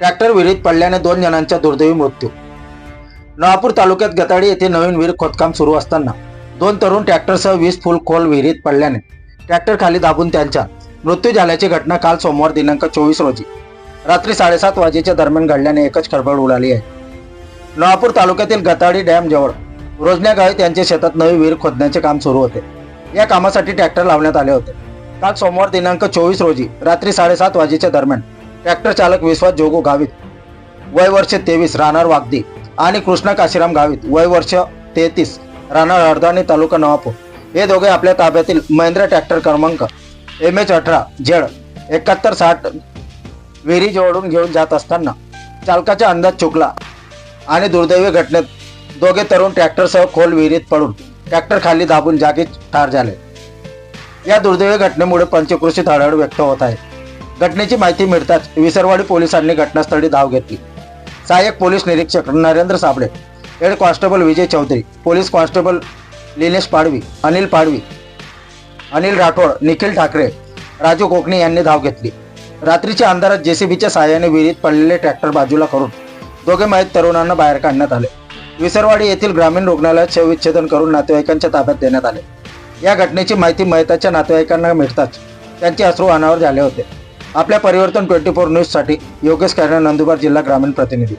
Tractor विहिरीत पडल्याने दोन जणांचा दुर्दैवी मृत्यू. नवापूर तालुक्यात गताडी येथे नवीन विहीर खोदकाम सुरू असताना दोन तरुण ट्रॅक्टरसह वीस फूल खोल विहिरीत पडल्याने ट्रॅक्टर खाली दाबून त्यांचा मृत्यू झाल्याची घटना काल सोमवार दिनांक चोवीस रोजी रात्री साडेसात वाजेच्या दरम्यान घडल्याने एकच खळबळ उडाली आहे. नवापूर तालुक्यातील गताडी डॅम जवळ रोजण्या गावी त्यांच्या शेतात नवी विहीर खोदण्याचे काम सुरू होते. या कामासाठी ट्रॅक्टर लावण्यात आले होते. काल सोमवार दिनांक चोवीस रोजी रात्री साडेसात वाजेच्या दरम्यान ट्रॅक्टर चालक विश्वास जोगो गावित. वय वर्ष तेवीस राहणार वागदी. आणि कृष्णा काशीराम गावित. वय वर्ष तेहतीस राहणार हरदाणी तालुका नवापूर. हे दोघे आपल्या ताब्यातील महिंद्रा ट्रॅक्टर क्रमांक एम एच अठरा झेड एकाहत्तर साठ विहिरी जोडून घेऊन जात असताना चालकाचा अंदाज चुकला आणि दुर्दैवी घटनेत दोघे तरुण ट्रॅक्टरसह खोल विहिरीत पडून ट्रॅक्टर खाली दाबून जागीच ठार झाले. या दुर्दैवी घटनेमुळे पंचकृषीत हळहळ व्यक्त होत आहे. घटनेची माहिती मिळताच विसरवाडी पोलिसांनी घटनास्थळी धाव घेतली. सहाय्यक पोलीस निरीक्षक Narendra Sable head constable Vijay Chaudhari police constable Linesh Padvi Anil Padvi Anil Rathod Nikhil Thackeray Raju Kokane यांनी धाव घेतली. रात्रीच्या अंधारात जेसीबीच्या सहाय्याने विहिरीत पडलेले ट्रॅक्टर बाजूला करून दोघे माहीत तरुणांना बाहेर काढण्यात आले. विसरवाडी येथील ग्रामीण रुग्णालयात शवविच्छेदन करून नातेवाईकांच्या ताब्यात देण्यात आले. या घटनेची माहिती मयताच्या नातेवाईकांना मिळताच त्यांचे अश्रू अनावर झाले होते. आपल्या परिवर्तन ट्वेंटी फोर न्यूजसाठी योगेश कॅरणे नंदुरबार जिल्हा ग्रामीण प्रतिनिधी.